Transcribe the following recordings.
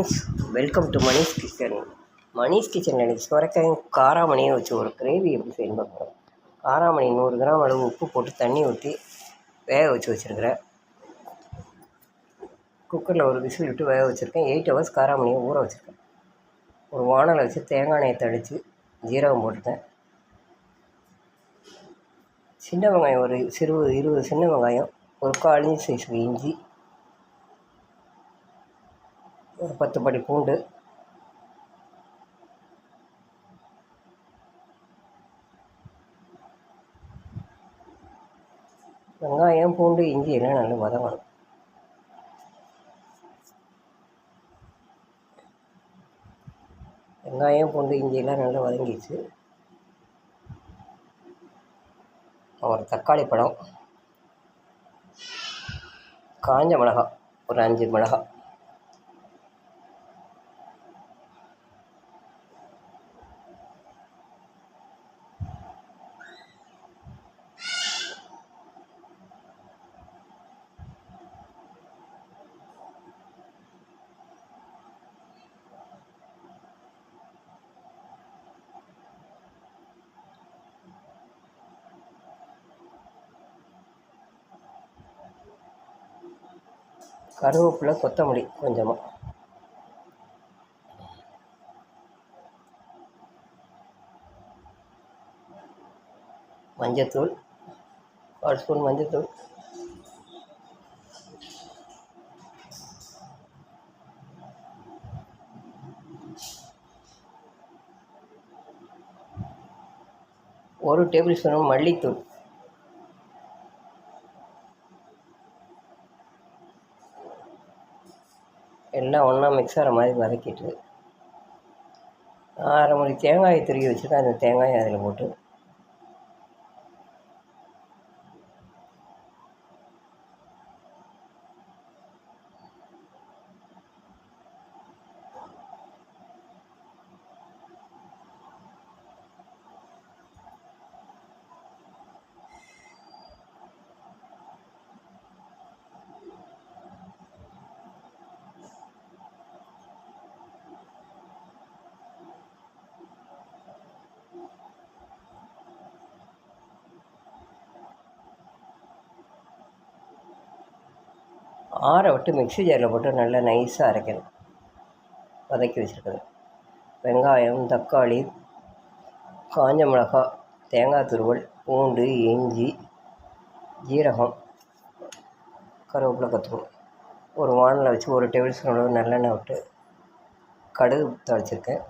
Friends welcome to Manish kitchen. Manish கிச்சனில் எனக்கு சுரக்காயும் காராமணியும் வச்சு ஒரு கிரேவி எப்படி செய்யணும் பார்க்குறோம். காராமணி நூறு கிராம் அளவு உப்பு போட்டு தண்ணி ஊற்றி வேக வச்சு வச்சுருக்கிறேன். குக்கரில் ஒரு விசில் விட்டு வேக வச்சுருக்கேன். எயிட் ஹவர்ஸ் காராமணியை ஊற வச்சுருக்கேன். ஒரு வானலை வச்சு தேங்காய் எண்ணெயை தடித்து ஜீரகம் போட்டுட்டேன். சின்ன வெங்காயம் ஒரு சிறு இருபது சின்ன வெங்காயம் ஒரு காலஞ்சி சைஸுக்கு இஞ்சி ஒரு பத்து படி பூண்டு. வெங்காயம் பூண்டு இஞ்சி எல்லாம் நல்லா வதங்கணும். வெங்காயம் பூண்டு இஞ்சி எல்லாம் நல்லா வதங்கிச்சு ஒரு தக்காளி பழம். காஞ்ச மிளகா ஒரு அஞ்சு மிளகா கருவேப்பிலை கொத்தமல்லி கொஞ்சமாக மஞ்சத்தூள் ஒரு ஸ்பூன் மஞ்சத்தூள். ஒரு டேபிள் ஸ்பூன் மல்லித்தூள். எல்லாம் ஒன்றா மிக்ஸ் ஆகிற மாதிரி வதக்கிட்டு அரை மணி தேங்காயை துருவி வச்சுருக்கேன். அந்த தேங்காயை அதில் போட்டு ஆற விட்டு மிக்ஸி ஜாரில் போட்டு நல்லா நைஸாக அரைக்கணும். வதக்கி வச்சுருக்கணும். வெங்காயம் தக்காளி காஞ்ச மிளகா தேங்காய் துருவல் பூண்டு இஞ்சி ஜீரகம் கருவேப்பிலை கற்றுக்கணும் ஒரு வானில் வச்சு ஒரு டேபிள் ஸ்பூன் அளவு நல்லெண்ணெய் விட்டு கடுகு தாளிச்சிருக்கேன்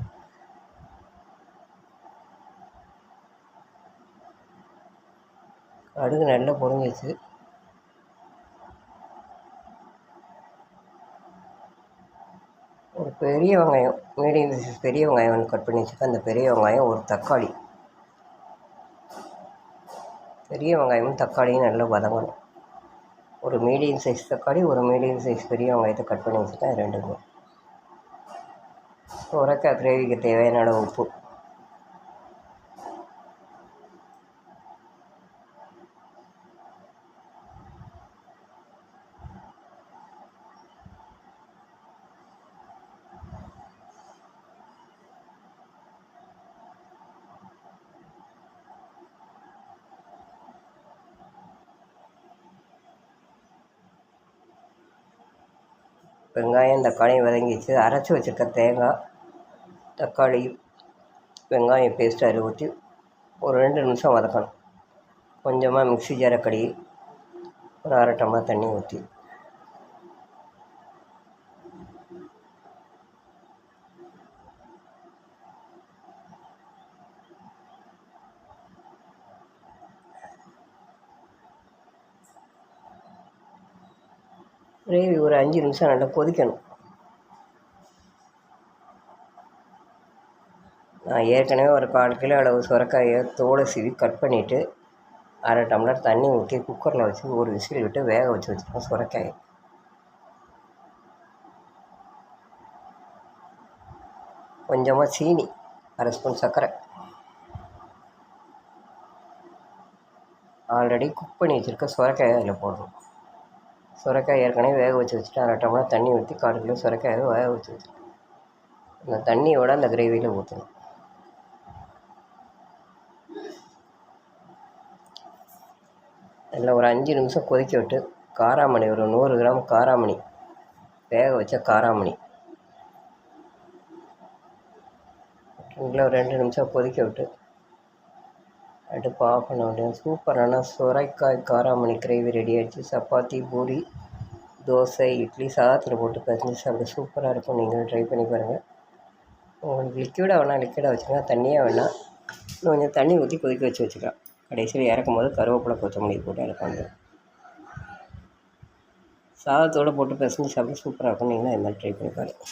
கடுகு நல்லா பொறிஞ்சிச்சு ஒரு பெரிய வெங்காயம் மீடியம் சைஸ் பெரிய வெங்காயம் ஒன்று கட் பண்ணி வச்சுருக்கேன் அந்த பெரிய வெங்காயம் ஒரு தக்காளி. பெரிய வெங்காயமும் தக்காளியும் நல்லா வதங்கணும். ஒரு மீடியம் சைஸ் தக்காளி ஒரு மீடியம் சைஸ் பெரிய வெங்காயத்தை கட் பண்ணி வச்சுருக்கேன். ரெண்டுமே. உரைக்காய் கிரேவிக்கு தேவையான அளவு உப்பு. வெங்காயம் தக்காளி வதங்கிச்சு அரைச்சி வச்சுருக்க தேங்காய் தக்காளி வெங்காயம் பேஸ்ட்டு அதில் ஊற்றி ஒரு ரெண்டு நிமிஷம் வதக்கணும். கொஞ்சமாக மிக்ஸி ஜாரை கடி ஒரு அரை டம்ளர் தண்ணி ஊற்றி கிரேவி ஒரு அஞ்சு நிமிஷம் நல்லா கொதிக்கணும். நான் ஏற்கனவே ஒரு கால் கிலோ அளவு சுரக்காயை தோலை சீவி கட் பண்ணிவிட்டு அரை டம்ளர் தண்ணி ஊற்றி குக்கரில் வச்சு ஒரு விசில் விட்டு வேக வச்சு வச்சுருக்கேன் சுரக்காயை. கொஞ்சமாக சீனி அரை ஸ்பூன் சர்க்கரை. ஆல்ரெடி குக் பண்ணி வச்சுருக்க சுரக்காயை அதில் போடணும். சுரக்காய் ஏற்கனவே வேக வச்சு வச்சுட்டு அரை டம்ளர் தண்ணி ஊற்றி கால் கிலோ சுரக்காயை வேக வச்சு வச்சுருக்கேன் அந்த தண்ணியோட அந்த கிரேவியில் ஊற்றணும் இல்லை ஒரு அஞ்சு நிமிஷம் கொதிக்க விட்டு காராமணி ஒரு நூறு கிராம் காராமணி வேக வச்ச காராமணி. ஒரு ரெண்டு நிமிஷம் கொதிக்க விட்டு அடுப்பு ஆஃப் பண்ண முடியும் சூப்பரான சுரைக்காய் காராமணி கிரேவி ரெடி ஆகிடுச்சு சப்பாத்தி பூரி தோசை இட்லி சாதத்தில் போட்டு பிசைஞ்சு சாப்பிட. சூப்பராக இருக்கும். நீங்களும் ட்ரை பண்ணி பாருங்கள் உங்களுக்கு லிக்விடாக வேணால் லிக்விடாக வச்சுக்கலாம். தண்ணியாக வேணால் இன்னும் கொஞ்சம் தண்ணி ஊற்றி கொதிக்க வச்சு வச்சுக்கலாம். கடைசியில் இறக்கும் போது கருவேப்பிலை கொத்தமல்லி போட்டு இறக்காங்க சாதத்தோடு போட்டு பிசைஞ்சு சாப்பிட. சூப்பராக இருக்கும். நீங்களும் அது மாதிரி ட்ரை பண்ணி பாருங்கள்